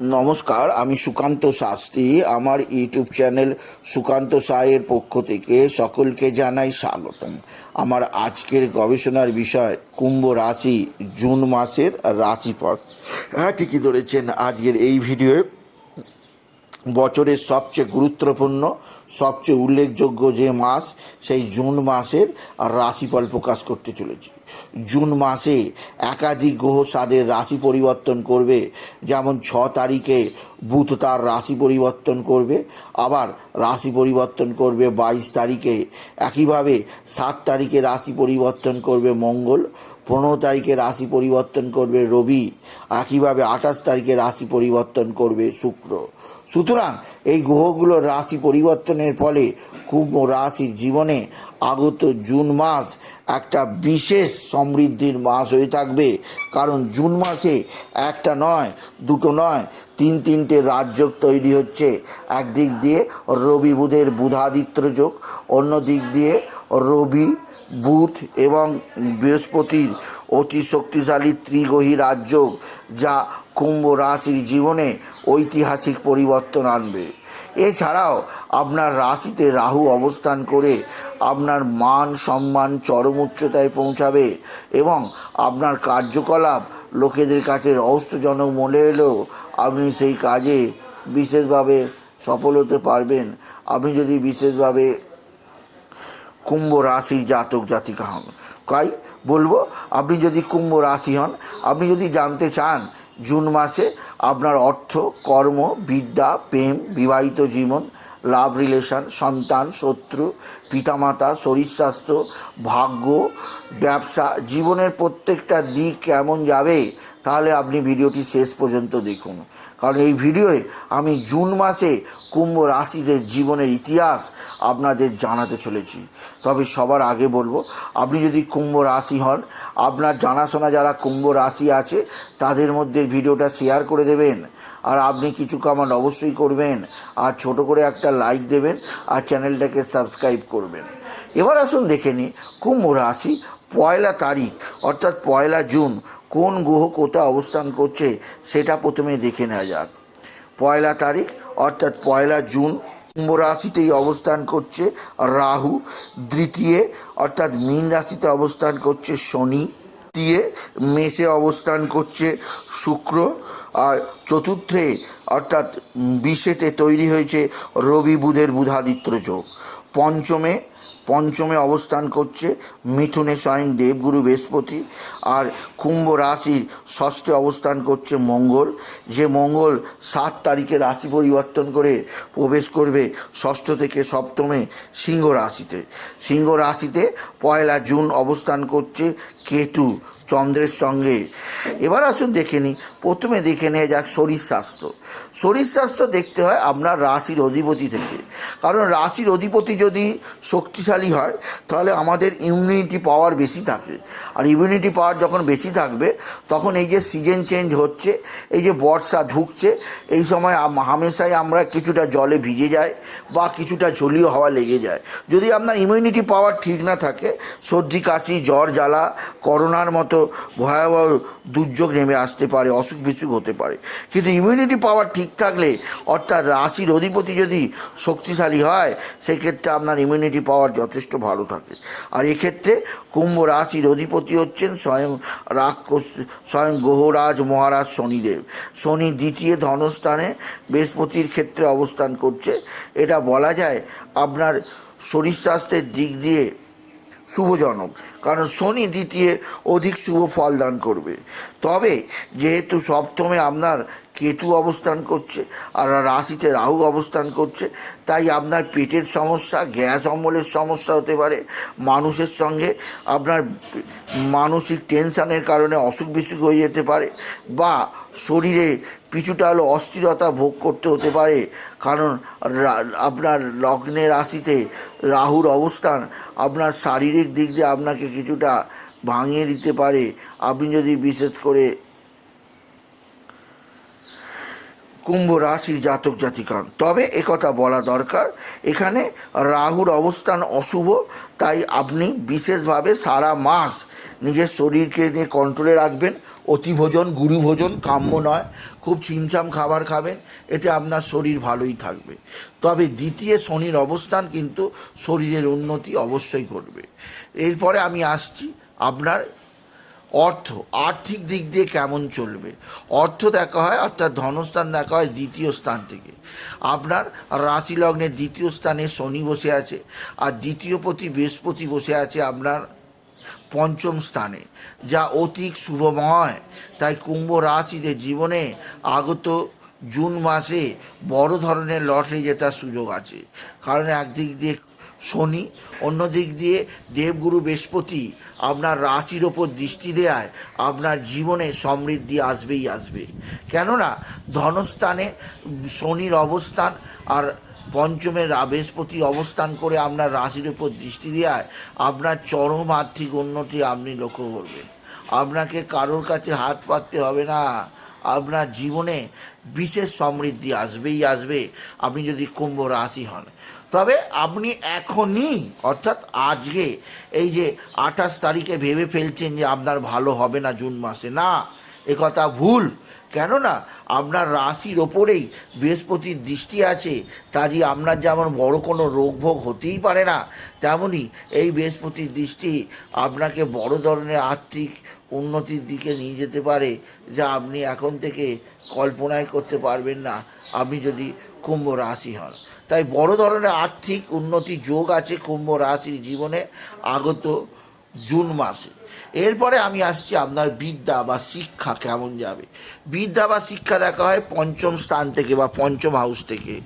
নমস্কার, আমি সুকান্ত শাস্ত্রী। আমার ইউটিউব চ্যানেল সুকান্ত সায়ের পক্ষ থেকে সকলকে জানাই স্বাগতম। আমার আজকের গবেষণার বিষয়, কুম্ভ রাশি, জুন মাসের রাশিফল। হ্যাঁ ঠিকই ধরেছেন, আজকের এই ভিডিওয়ে বছরের সবচেয়ে গুরুত্বপূর্ণ, সবচেয়ে উল্লেখযোগ্য যে মাস, সেই জুন মাসের রাশিফল প্রকাশ করতে চলেছি। জুন মাসে একাধিক গ্রহ সাদের রাশি পরিবর্তন করবে। যেমন ছ তারিখে বুধ তার রাশি পরিবর্তন করবে, আবার রাশি পরিবর্তন করবে বাইশ তারিখে। একইভাবে সাত তারিখে রাশি পরিবর্তন করবে মঙ্গল, পনেরো তারিখে রাশি পরিবর্তন করবে রবি, একইভাবে আঠাশ তারিখে রাশি পরিবর্তন করবে শুক্র। সুতরাং এই গ্রহগুলোর রাশি পরিবর্তনের ফলে কুম্ভ রাশির জীবনে আগত জুন মাস একটা বিশেষ সমৃদ্ধির মাস হয়ে থাকবে। কারণ জুন মাসে একটা নয়, দুটো নয়, তিন তিনটে রাজযোগ তৈরি হচ্ছে। একদিক দিয়ে রবি বুধের বুধাদিত্য যোগ অন্য দিক দিয়ে রবি বুধ এবং বৃহস্পতির অতি শক্তিশালী ত্রিগ্রহী রাজযোগ যা কুম্ভ রাশির জীবনে ঐতিহাসিক পরিবর্তন আনবে। এছাড়াও আপনার রাশিতে রাহু অবস্থান করে আপনার মান, সম্মান, চরম উচ্চতায় পৌঁছাবে এবং আপনার কার্যকলাপ লোকেদের কাছে রহস্যজনক মনে এলেও আপনি সেই কাজে বিশেষভাবে সফল হতে পারবেন। আপনি যদি বিশেষভাবে কুম্ভ রাশির জাতক জাতিকা হন। তাই বলব, আপনি যদি কুম্ভ রাশি হন, আপনি যদি জানতে চান জুন মাসে আপনার অর্থ, কর্ম, বিদ্যা, প্রেম, বিবাহিত জীবন, লাভ রিলেশন, সন্তান, শত্রু, পিতামাতা, শরীর স্বাস্থ্য, ভাগ্য, ব্যবসা, জীবনের প্রত্যেকটা দিক কেমন যাবে? তাহলে আপনি ভিডিওটি শেষ পর্যন্ত দেখুন। কারণ এই ভিডিওয়ে আমি জুন মাসে কুম্ভ রাশিদের জীবনের ইতিহাস আপনাদের জানাতে চলেছি। তবে সবার আগে বলব, আপনি যদি কুম্ভ রাশি হন, আপনার জানাশোনা যারা কুম্ভ রাশি আছে, তাদের মধ্যে ভিডিওটা শেয়ার করে দেবেন। আর আপনি কিছু কামান অবশ্যই করবেন। আর ছোট করে একটা লাইক দেবেন আর চ্যানেলটাকে সাবস্ক্রাইব করবেন। এবার আসুন দেখে নিই, কুম্ভ রাশি পয়লা তারিখ, অর্থাৎ পয়লা জুন কোন গ্রহ কোথায় অবস্থান করছে সেটা প্রথমে দেখে নেওয়া যাক। পয়লা তারিখ, অর্থাৎ পয়লা জুন, কুম্ভ রাশিতেই অবস্থান করছে রাহু। দ্বিতীয়, অর্থাৎ মীন রাশিতে অবস্থান করছে শনি। তৃতীয়, মেষে অবস্থান করছে শুক্র। আর চতুর্থে, অর্থাৎ বিশেতে তৈরি হয়েছে রবি বুধের বুধাদিত্য যোগ। পঞ্চমে পঞ্চমে অবস্থান করছে মিথুনে স্বয়ং দেবগুরু বৃহস্পতি আর কুম্ভ রাশির ষষ্ঠে অবস্থান করছে মঙ্গল। যে মঙ্গল সাত তারিখে রাশি পরিবর্তন করে প্রবেশ করবে ষষ্ঠ থেকে সপ্তমে সিংহ রাশিতে। সিংহ রাশিতে পয়লা জুন অবস্থান করছে কেতু। চন্দ্রের সঙ্গে। এবার আসুন দেখে নিই। প্রথমে দেখে নেওয়া যাক শরীর স্বাস্থ্য। শরীর স্বাস্থ্য দেখতে হয় আপনার রাশির অধিপতি থেকে। কারণ রাশির অধিপতি যদি শক্তিশালী হয়, তাহলে আমাদের ইমিউনিটি পাওয়ার বেশি থাকে। আর ইমিউনিটি পাওয়ার যখন বেশি থাকবে, তখন এই যে সিজন চেঞ্জ হচ্ছে, এই যে বর্ষা ঢুকছে, এই সময় হামেশাই আমরা কিছুটা জলে ভিজে যায় বা কিছুটা জলীয় হাওয়া লেগে যায়। যদি আপনার ইমিউনিটি পাওয়ার ঠিক না থাকে, সর্দি, কাশি, জ্বর, জ্বালা, করোনার মতো ভয়াবহ দুর্যোগ নেমে আসতে পারে, অসুখ বিসুখ হতে পারে। কিন্তু ইমিউনিটি পাওয়ার ঠিক থাকলে, অর্থাৎ রাশির অধিপতি যদি শক্তিশালী হয়, সেক্ষেত্রে আপনার ইমিউনিটি পাওয়ার যথেষ্ট ভালো থাকে। আর এক্ষেত্রে কুম্ভ রাশির অধিপতি হচ্ছেন স্বয়ং রাক্ষস, স্বয়ং গ্রহরাজ মহারাজ শনিদেব। শনি দ্বিতীয় ধনস্থানে বৃহস্পতির ক্ষেত্রে অবস্থান করছে। এটা বলা যায় আপনার শরীর স্বাস্থ্যের দিক দিয়ে শুভজনক, কারণ শনি দ্বিতীয় অধিক শুভ ফল দান করবে। তবে যেহেতু সপ্তমে আপনার কেতু অবস্থান করছে, আর রাশিতে রাহু অবস্থান করছে, তাই আপনার পেটের সমস্যা, গ্যাস অম্বলের সমস্যা হতে পারে, মানুষের সঙ্গে আপনার মানসিক টেনশানের কারণে অসুখ বিসুখ হয়ে যেতে পারে, বা শরীরে কিছুটা হলো অস্থিরতা ভোগ করতে হতে পারে। কারণ আপনার লগ্নে রাশিতে রাহুর অবস্থান আপনার শারীরিক দিক দিয়ে আপনাকে কিছুটা ভাঙিয়ে দিতে পারে। আপনি যদি বিশেষ করে কুম্ভ রাশির জাতক জাতিকান তবে একথা বলা দরকার, এখানে রাহুর অবস্থান অশুভ, তাই আপনি বিশেষভাবে সারা মাস নিজের শরীরকে নিয়ে কন্ট্রোলে রাখবেন। অতিভোজন, গুরুভোজন কাম্য নয়। খুব চিমচাম খাবার খাবেন, এতে আপনার শরীর ভালোই থাকবে। তবে দ্বিতীয় শনির অবস্থান কিন্তু শরীরের উন্নতি অবশ্যই করবে এরপরে আমি আসছি আপনার অর্থ। আর্থিক দিক দিয়ে কেমন চলবে? অর্থ দেখা হয়, অর্থাৎ ধনস্থান দেখা হয় দ্বিতীয় স্থান থেকে। আপনার রাশি লগ্নের দ্বিতীয় স্থানে শনি বসে আছে, আর দ্বিতীয় প্রতি বৃহস্পতি বসে আছে আপনার পঞ্চম স্থানে, যা অতি শুভময় তাই কুম্ভ রাশিদের জীবনে আগত জুন মাসে বড় ধরনের লটারি জেতার সুযোগ আছে। কারণ একদিক দিয়ে শনি অন্য দিক দিয়ে দেবগুরু বৃহস্পতি আপনার রাশির ওপর দৃষ্টি দেয় আপনার জীবনে সমৃদ্ধি আসবেই আসবে। কেননা, ধনস্থানে শনির অবস্থান আর পঞ্চমের বৃহস্পতি অবস্থান করে আপনার রাশির উপর দৃষ্টি দেওয়ায় আপনার চরম আর্থিক উন্নতি আপনি লক্ষ্য করবেন। আপনাকে কারোর কাছে হাত পাততে হবে না। আপনার জীবনে বিশেষ সমৃদ্ধি আসবেই আসবে, আপনি যদি কুম্ভ রাশি হন। তবে আপনি এখনই, অর্থাৎ আজকে, এই যে আঠাশ তারিখে ভেবে ফেলছেন যে আপনার ভালো হবে না জুন মাসে, না। একথা ভুল। কেননা, আপনার রাশির ওপরেই বৃহস্পতির দৃষ্টি আছে কাজে আপনার যেমন বড় কোনো রোগ ভোগ হতেই পারে না তেমনই এই বৃহস্পতির দৃষ্টি আপনাকে বড় ধরনের আর্থিক উন্নতির দিকে নিয়ে যেতে পারে, যা আপনি এখন থেকে কল্পনায় করতে পারবেন না, আপনি যদি কুম্ভ রাশি হন। তাই বড় ধরনের আর্থিক উন্নতি যোগ আছে কুম্ভ রাশির জীবনে আগত জুন মাসে। এরপরে আমি আসছি আপনার বিদ্যা বা শিক্ষা কেমন যাবে? বিদ্যা বা শিক্ষা দেখা হয় পঞ্চম স্থান থেকে বা পঞ্চম হাউস থেকে।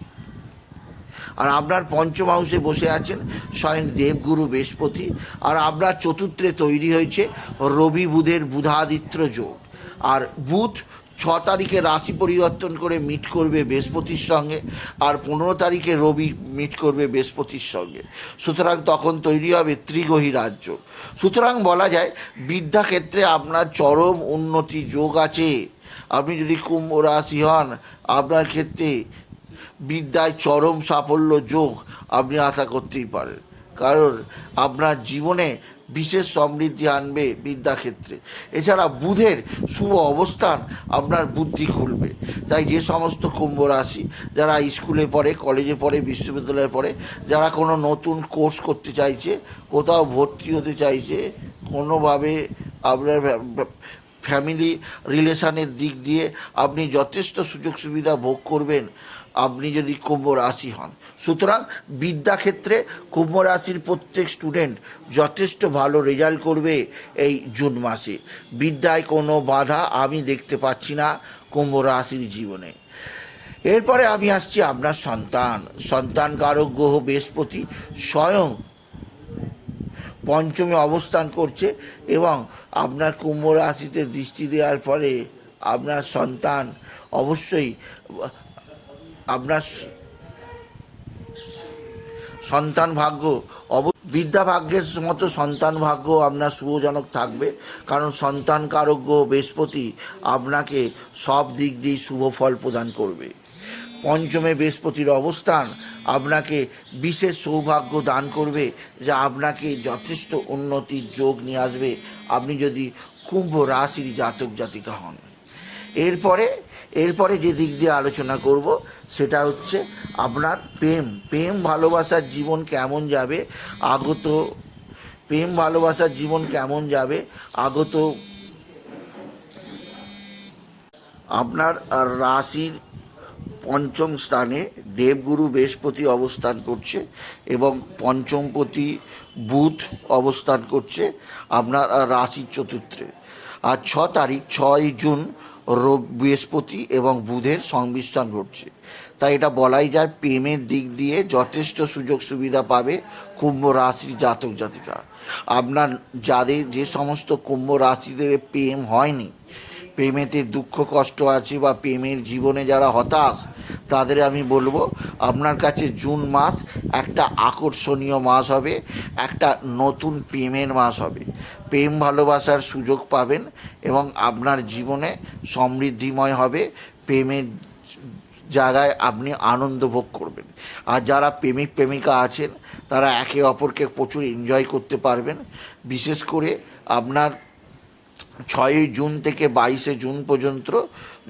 আর আপনার পঞ্চম হাউসে বসে আছেন স্বয়ং দেবগুরু বৃহস্পতি। আর আপনার চতুর্থে তৈরি হয়েছে রবি বুধের বুধাদিত্য যোগ। আর বুধ ছ তারিখে রাশি পরিবর্তন করে মিট করবে বৃহস্পতির সঙ্গে আর পনেরো তারিখে রবি মিট করবে বৃহস্পতির সঙ্গে। সুতরাং তখন তৈরি হবে ত্রিগ্রহী রাজ্য। সুতরাং বলা যায়, বিদ্যাক্ষেত্রে আপনার চরম উন্নতি যোগ আছে। আপনি যদি কুম্ভ রাশি হন, আপনার ক্ষেত্রে বিদ্যায় চরম সাফল্য যোগ আপনি আশা করতেই পারেন। কারণ আপনার জীবনে বিশেষ সমৃদ্ধি আনবে বিদ্যাক্ষেত্রে। এছাড়া বুধের শুভ অবস্থান আপনার বুদ্ধি খুলবে। তাই যে সমস্ত কুম্ভ রাশি, যারা স্কুলে পড়ে, কলেজে পড়ে, বিশ্ববিদ্যালয়ে পড়ে, যারা কোনো নতুন কোর্স করতে চাইছে, কোথাও ভর্তি হতে চাইছে, কোনোভাবে আপনার ফ্যামিলি রিলেশনের দিক দিয়ে আপনি যথেষ্ট সুযোগ সুবিধা ভোগ করবেন। আপনি যদি কুম্ভ রাশি হন। সুতরাং বিদ্যাক্ষেত্রে কুম্ভ রাশির প্রত্যেক স্টুডেন্ট যথেষ্ট ভালো রেজাল্ট করবে এই জুন মাসে। বিদ্যায় কোনো বাধা আমি দেখতে পাচ্ছি না কুম্ভ রাশির জীবনে। এরপরে আমি আসছি আপনার সন্তান। সন্তান কারক গ্রহ বৃহস্পতি স্বয়ং পঞ্চমে অবস্থান করছে এবং আপনার কুম্ভ রাশিতে দৃষ্টি দেওয়ার পরে আপনার সন্তান অবশ্যই আপনার সন্তান ভাগ্য অব, বিদ্যা ভাগ্যের মতো সন্তান ভাগ্য আপনার শুভজনক থাকবে। কারণ সন্তান কারজ্ঞ বৃহস্পতি আপনাকে সব দিক দিয়ে শুভ ফল প্রদান করবে। পঞ্চমে বৃহস্পতির অবস্থান আপনাকে বিশেষ সৌভাগ্য দান করবে, যা আপনাকে যথেষ্ট উন্নতির যোগ নিয়ে আসবে। আপনি যদি কুম্ভ রাশির জাতক জাতিকা হন। এরপরে এরপরে যে দিক দিয়ে আলোচনা করব, সেটা হচ্ছে আপনার প্রেম। প্রেম ভালোবাসার জীবন কেমন যাবে? আগত প্রেম ভালোবাসার জীবন কেমন যাবে? আগত আপনার রাশির পঞ্চম স্থানে দেবগুরু বৃহস্পতি অবস্থান করছে এবং পঞ্চমপতি বুধ অবস্থান করছে আপনার রাশির চতুর্থে। আর ছ তারিখ, ছয় জুন বৃহস্পতি এবং বুধের সংমিশ্রণ ঘটছে। তাই এটা বলাই যায় প্রেমের দিক দিয়ে যথেষ্ট সুযোগ সুবিধা পাবে কুম্ভ রাশির জাতক জাতিকা। আপনার যাদের যে সমস্ত কুম্ভ রাশিদের প্রেম হয়নি প্রেমেতে দুঃখ, কষ্ট আছে বা প্রেমের জীবনে যারা হতাশ, তাদের আমি বলব, আপনার কাছে জুন মাস একটা আকর্ষণীয় মাস হবে, একটা নতুন প্রেমের মাস হবে। প্রেম ভালোবাসার সুযোগ পাবেন এবং আপনার জীবনে সমৃদ্ধিময় হবে, প্রেমের জায়গায় আপনি আনন্দ ভোগ করবেন। আর যারা প্রেমিক, প্রেমিকা আছেন, তারা একে অপরকে প্রচুর এনজয় করতে পারবেন। বিশেষ করে আপনার ছয়ই জুন থেকে বাইশে জুন পর্যন্ত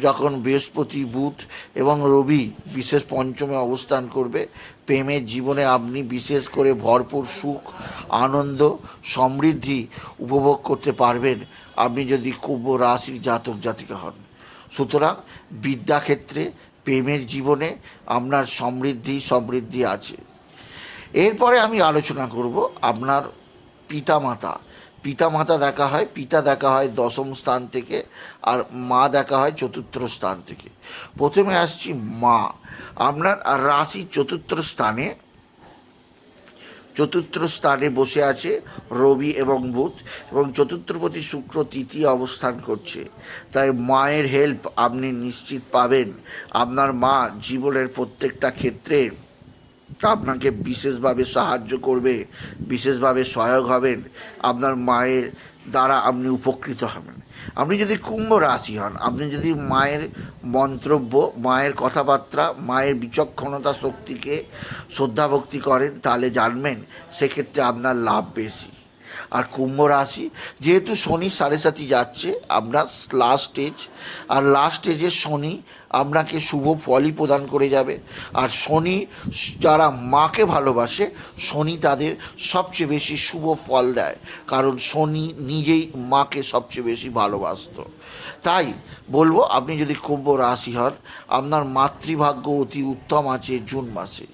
যখন বৃহস্পতি, বুধ এবং রবি বিশেষ পঞ্চমে অবস্থান করবে, প্রেমের জীবনে আপনি বিশেষ করে ভরপুর সুখ, আনন্দ, সমৃদ্ধি উপভোগ করতে পারবেন। আপনি যদি কুম্ভ রাশির জাতক জাতিকা হন। সুতরাং বিদ্যাক্ষেত্রে প্রেমের জীবনে আপনার সমৃদ্ধি সমৃদ্ধি আছে। এরপরে আমি আলোচনা করব আপনার পিতামাতা পিতামাতা দেখা হয়, পিতা দেখা হয় দশম স্থান থেকে, আর মা দেখা হয় চতুর্থ স্থান থেকে। প্রথমে আসছি মা। আপনার রাশি চতুর্থ স্থানে চতুর্থ স্থানে বসে আছে রবি এবং বুধ, এবং চতুর্থপতি শুক্র তৃতীয় অবস্থান করছে। তাই মায়ের হেল্প আপনি নিশ্চিত পাবেন। আপনার মা জীবনের প্রত্যেকটা ক্ষেত্রে আপনাকে বিশেষভাবে সাহায্য করবে, বিশেষভাবে সহায়ক হবেন। আপনার মায়ের দ্বারা আপনি উপকৃত হবেন। আপনি যদি কুম্ভ রাশি হন, আপনি যদি মায়ের মন্তব্য, মায়ের কথাবার্তা, মায়ের বিচক্ষণতা শক্তিকে, শ্রদ্ধাভক্তি করেন, তাহলে জানবেন সেক্ষেত্রে আপনার লাভ বেশি। আর কুম্ভ রাশি, যেহেতু শনি সাড়ে সাথী যাচ্ছে আপনার লাস্ট স্টেজ আর লাস্ট স্টেজে শনি আপনাকে শুভ ফলই প্রদান করে যাবে। আর শনি যারা মাকে ভালোবাসে, শনি তাদের সবচেয়ে বেশি শুভ ফল দেয়, কারণ শনি নিজেই মাকে সবচেয়ে বেশি ভালোবাসত। তাই বলব, আপনি যদি কুম্ভ রাশি হন, আপনার মাতৃভাগ্য অতি উত্তম আছে জুন মাসে।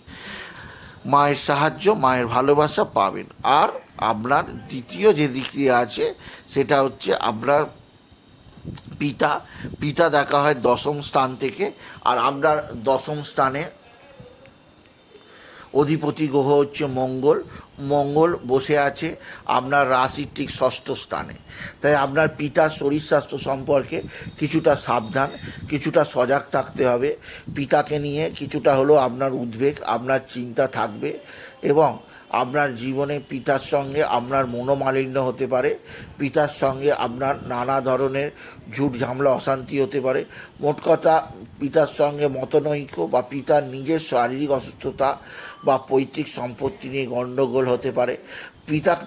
মায়ের সাহায্য, মায়ের ভালোবাসা পাবেন। আর আপনার দ্বিতীয় যে দিকটি আছে, সেটা হচ্ছে আপনার পিতা। পিতা দেখা হয় দশম স্থান থেকে, আর আপনার দশম স্থানে অধিপতি গ্রহ হচ্ছে মঙ্গল মঙ্গল বসে আছে আপনার রাশির ঠিক ষষ্ঠ স্থানে। তাই আপনার পিতার শরীর স্বাস্থ্য সম্পর্কে কিছুটা সাবধান, কিছুটা সজাগ থাকতে হবে। পিতাকে নিয়ে কিছুটা হলেও আপনার উদ্বেগ, আপনার চিন্তা থাকবে এবং আপনার জীবনে পিতার সঙ্গে আপনার মনোমালিন্য হতে পারে, পিতার সঙ্গে আপনার নানা ধরনের ঝুট ঝামলা, অশান্তি হতে পারে। মোট কথা, পিতার সঙ্গে মতনৈক্য বা পিতার নিজের শারীরিক অসুস্থতা বা পৈতৃক সম্পত্তি নিয়ে গণ্ডগোল হতে পারে। পিতা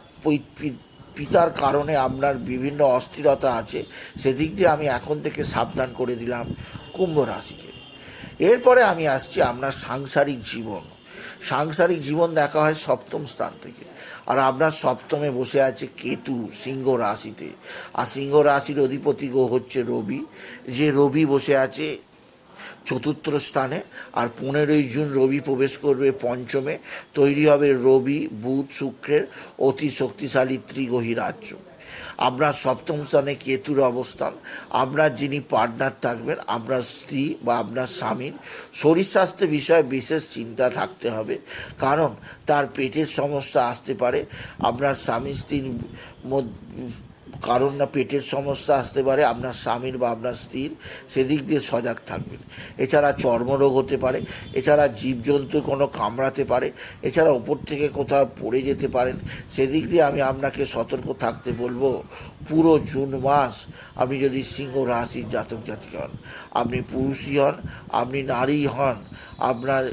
পিতার কারণে আপনার বিভিন্ন অস্থিরতা আছে, সেদিক দিয়ে আমি এখন থেকে সাবধান করে দিলাম কুম্ভ রাশিকে। এরপরে আমি আসছি আপনার সাংসারিক জীবন। সাংসারিক জীবন দেখা হয় সপ্তম স্থান থেকে। আর আপনার সপ্তমে বসে আছে কেতু, সিংহ রাশিতে। আর সিংহ রাশির অধিপতি গ্রহ হচ্ছে রবি। যে রবি বসে আছে চতুর্থ স্থানে, আর পনেরোই জুন রবি প্রবেশ করবে পঞ্চমে। তৈরি হবে রবি, বুধ, শুক্রের অতি শক্তিশালী ত্রিগ্রহী রাজ্য। আপনার সপ্তম স্থানে কেতুর অবস্থান। আমরা যিনি পার্টনার থাকবেন আপনার স্ত্রী বা আপনার স্বামীর শরীর স্বাস্থ্য বিষয়ে বিশেষ চিন্তা থাকতে হবে, কারণ তার পেটের সমস্যা আসতে পারে। আপনার স্বামী স্ত্রীর মধ্যে কারণ না পেটের সমস্যা আসতে পারে, আপনার স্বামীর বা আপনার স্ত্রীর, সেদিক দিয়ে সজাগ থাকবেন। এছাড়া চর্মরোগ হতে পারে, এছাড়া জীবজন্তু কোনো কামড়াতে পারে, এছাড়া ওপর থেকে কোথাও পড়ে যেতে পারেন, সেদিক দিয়ে আমি আপনাকে সতর্ক থাকতে বলব, পুরো জুন মাস আপনি যদি সিংহ রাশির জাতক জাতিক হন, আপনি পুরুষই হন, আপনি নারী হন, আপনার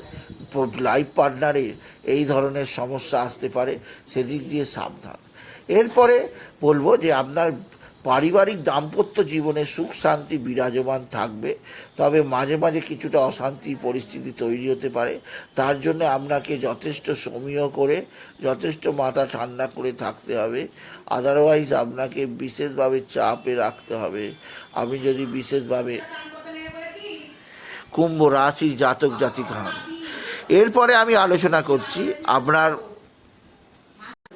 লাইফ পার্টনারের এই ধরনের সমস্যা আসতে পারে, সেদিক দিয়ে সাবধান। এরপরে বলব যে আপনার পারিবারিক দাম্পত্য জীবনে সুখ, শান্তি বিরাজমান থাকবে। তবে মাঝে মাঝে কিছুটা অশান্তি পরিস্থিতি তৈরি হতে পারে। তার জন্য আপনাকে যথেষ্ট সমীহ করে, যথেষ্ট মাথা ঠান্ডা করে থাকতে হবে। আদারওয়াইজ আপনাকে বিশেষভাবে চাপে রাখতে হবে। আমি যদি বিশেষভাবে কুম্ভ রাশির জাতক জাতিকা হন। এরপরে আমি আলোচনা করছি আপনার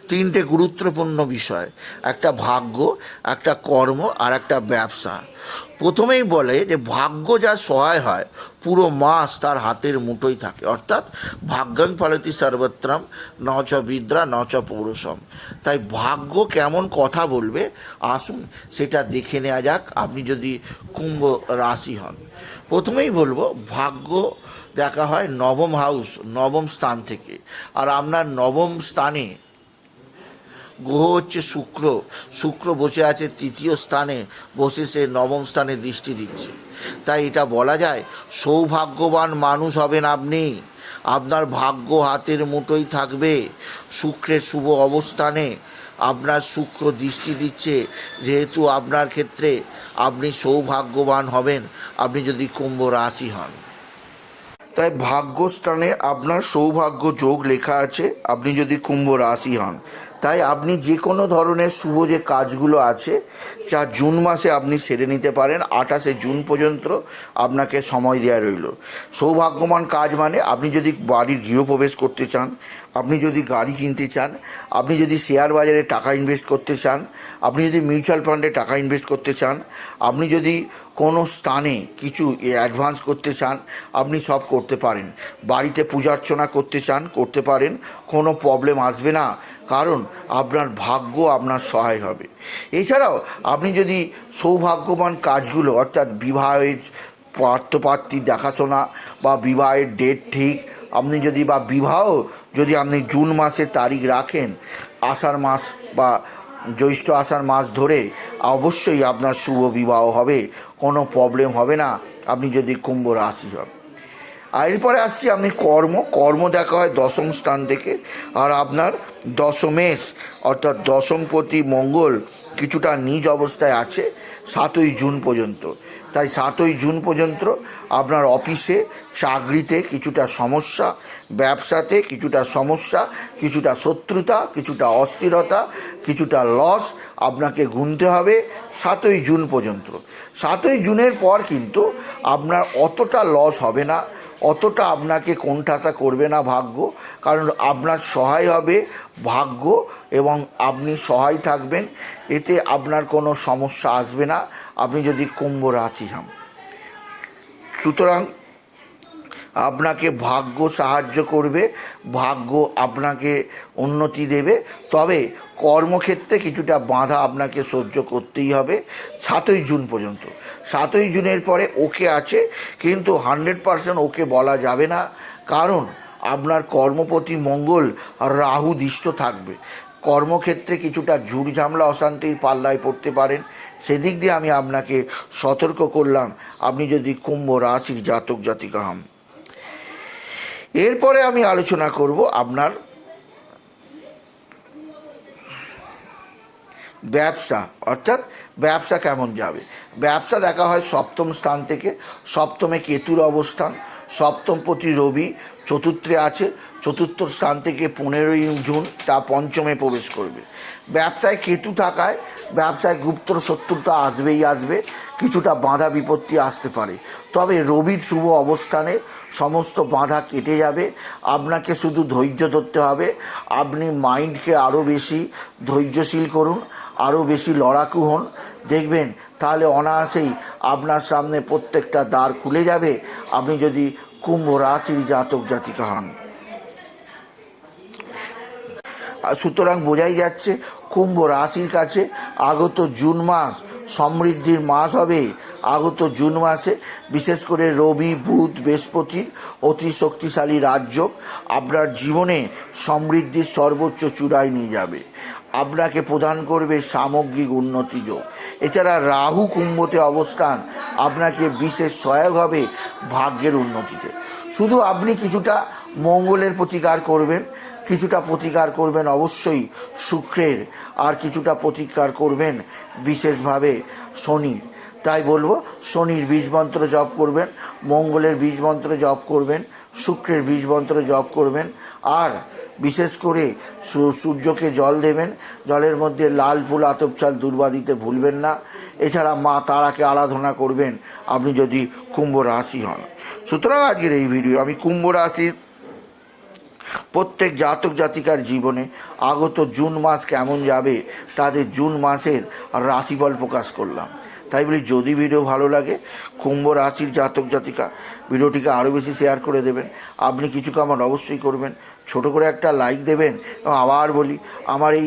তিনটে গুরুত্বপূর্ণ বিষয়, একটা ভাগ্য, একটা কর্ম আর একটা ব্যবসা। প্রথমেই বলে যে ভাগ্য যা সহায় হয়, পুরো মাস তার হাতের মুঠোই থাকে। অর্থাৎ ভাগ্যাং ফলতি সর্বত্রাম, ন চ বিদ্রা ন চ পৌরসম তাই ভাগ্য কেমন কথা বলবে? আসুন সেটা দেখে নেওয়া যাক, আপনি যদি কুম্ভ রাশি হন। প্রথমেই বলব, ভাগ্য দেখা হয় নবম হাউস নবম স্থান থেকে। আর আপনার নবম স্থানে গ্রহ হচ্ছে শুক্র শুক্র বসে আছে তৃতীয় স্থানে, বসে সে নবম স্থানে দৃষ্টি দিচ্ছে। তাই এটা বলা যায়, সৌভাগ্যবান মানুষ হবেন আপনি। আপনার ভাগ্য হাতের মুঠোই থাকবে। শুক্রের শুভ অবস্থানে আপনার শুক্র দৃষ্টি দিচ্ছে, যেহেতু আপনার ক্ষেত্রে আপনি সৌভাগ্যবান হবেন, আপনি যদি কুম্ভ রাশি হন। তাই ভাগ্যস্থানে আপনার সৌভাগ্য যোগ লেখা আছে, আপনি যদি কুম্ভ রাশি হন। তাই আপনি যে কোনো ধরনের শুভ যে কাজগুলো আছে, যা জুন মাসে আপনি সেরে নিতে পারেন, আঠাশে জুন পর্যন্ত আপনাকে সময় দেওয়া রইল। সৌভাগ্যমান কাজ মানে আপনি যদি বাড়ির গৃহপ্রবেশ করতে চান আপনি যদি গাড়ি কিনতে চান, আপনি যদি শেয়ার বাজারে টাকা ইনভেস্ট করতে চান, আপনি যদি মিউচুয়াল ফান্ডে টাকা ইনভেস্ট করতে চান, আপনি যদি কোনো স্থানে কিছু অ্যাডভান্স করতে চান, আপনি সব করতে পারেন। বাড়িতে পূজা অর্চনা করতে চান, করতে পারেন, কোনো প্রবলেম আসবে না, কারণ আপনার ভাগ্য আপনার সহায় হবে। এছাড়াও আপনি যদি সৌভাগ্যবান কাজগুলো, অর্থাৎ বিবাহের পাত্রপাত্রী দেখাশোনা বা বিবাহের ডেট ঠিক আপনি যদি বা বিবাহ যদি আপনি জুন মাসে তারিখ রাখেন, আষাঢ় মাস বা জ্যৈষ্ঠ আষাঢ় মাস ধরে, অবশ্যই আপনার শুভ বিবাহ হবে, কোনো প্রবলেম হবে না। আপনি যদি কুম্ভ রাশি হন। আর এরপরে আসছি আপনি কর্ম। কর্ম দেখা হয় দশম স্থান থেকে। আর আপনার দশমেশ, অর্থাৎ দশমপতি মঙ্গল কিছুটা নিজ অবস্থায় আছে, সাতই জুন পর্যন্ত। তাই সাতই জুন পর্যন্ত আপনার অফিসে চাকরিতে কিছুটা সমস্যা, ব্যবসাতে কিছুটা সমস্যা, কিছুটা শত্রুতা, কিছুটা অস্থিরতা, কিছুটা লস আপনাকে গুনতে হবে সাতই জুন পর্যন্ত। সাতই জুনের পর কিন্তু আপনার অতটা লস হবে না। অতটা আপনাকে কোণঠাসা করবে না ভাগ্য, কারণ আপনার সহায় হবে ভাগ্য এবং আপনি সহায় থাকবেন, এতে আপনার কোনো সমস্যা আসবে না। আপনি যদি কুম্ভ রাশি হন। সুতরাং আপনাকে ভাগ্য সাহায্য করবে, ভাগ্য আপনাকে উন্নতি দেবে। তবে কর্মক্ষেত্রে কিছুটা বাধা আপনাকে সহ্য করতেই হবে সাতই জুন পর্যন্ত। সাতই জুনের পরে ওকে আছে, কিন্তু হান্ড্রেড পারসেন্ট ওকে বলা যাবে না। কারণ আপনার কর্মপতি মঙ্গল রাহু দৃষ্ট থাকবে। কর্মক্ষেত্রে কিছুটা ঝুড় ঝামলা অশান্তির পাল্লায় পড়তে পারেন। সেদিক দিয়ে আমি আপনাকে সতর্ক করলাম। আপনি যদি কুম্ভ রাশির জাতক জাতিকা হন। এরপরে আমি আলোচনা করব আপনার ব্যবসা, অর্থাৎ ব্যবসা কেমন যাবে। ব্যবসা দেখা হয় সপ্তম স্থান থেকে, সপ্তমে কেতুর অবস্থান, সপ্তম প্রতি রবি, চতুর্থে আছে, চতুর্থ স্থান থেকে পনেরোই জুন, তা পঞ্চমে প্রবেশ করবে। ব্যবসায় কেতু থাকায়, ব্যবসায় গুপ্ত শত্রুতা আসবেই আসবে কিছুটা বাধা বিপত্তি আসতে পারে। তবে রবির শুভ অবস্থানে সমস্ত বাধা কেটে যাবে। আপনাকে শুধু ধৈর্য ধরতে হবে। আপনি মাইন্ডকে আরও বেশি ধৈর্যশীল করুন আরও বেশি লড়াকু হন। দেখবেন তাহলে অনায়াসেই আপনার সামনে প্রত্যেকটা দ্বার খুলে যাবে। আপনি যদি কুম্ভ রাশির জাতক জাতিকা হন। সুতরাং বোঝাই যাচ্ছে, কুম্ভ রাশির কাছে আগত জুন মাস সমৃদ্ধির মাস হবে। আগত জুন মাসে বিশেষ করে রবি, বুধ বৃহস্পতির অতি শক্তিশালী রাজ্য আপনার জীবনে সমৃদ্ধির সর্বোচ্চ চূড়ায় নিয়ে যাবে। আপনাকে প্রদান করবে সামগ্রিক উন্নতি যোগ। এছাড়া রাহু কুম্ভতে অবস্থান আপনাকে বিশেষ সহায়ক হবে ভাগ্যের উন্নতিতে। শুধু আপনি কিছুটা মঙ্গলের প্রতিকার করবেন কিছুটা প্রতিকার করবেন অবশ্যই শুক্রের, আর কিছুটা প্রতিকার করবেন বিশেষভাবে শনি তাই বলব, শনির বীজ মন্ত্র জপ করবেন, মঙ্গলের বীজ মন্ত্র জপ করবেন, শুক্রের বীজ মন্ত্র জপ করবেন, আর বিশেষ করে সূর্যকে জল দেবেন, জলের মধ্যে লাল ফুল, আতপ চাল, দুর্বা দিতে ভুলবেন না। এছাড়া মা তারাকে আরাধনা করবেন, আপনি যদি কুম্ভ রাশি হন। সুতরাং আজকের এই ভিডিও আমি কুম্ভ রাশির প্রত্যেক জাতক জাতিকার জীবনে আগত জুন মাস কেমন যাবে, তাদের জুন মাসের রাশিফল প্রকাশ করলাম। তাই বলি, যদি ভিডিও ভালো লাগে, কুম্ভ রাশির জাতক জাতিকা, ভিডিওটিকে আরও বেশি শেয়ার করে দেবেন। আপনি কিছু কামান অবশ্যই করবেন। ছোট করে একটা লাইক দেবেন এবং আবার বলি, আমার এই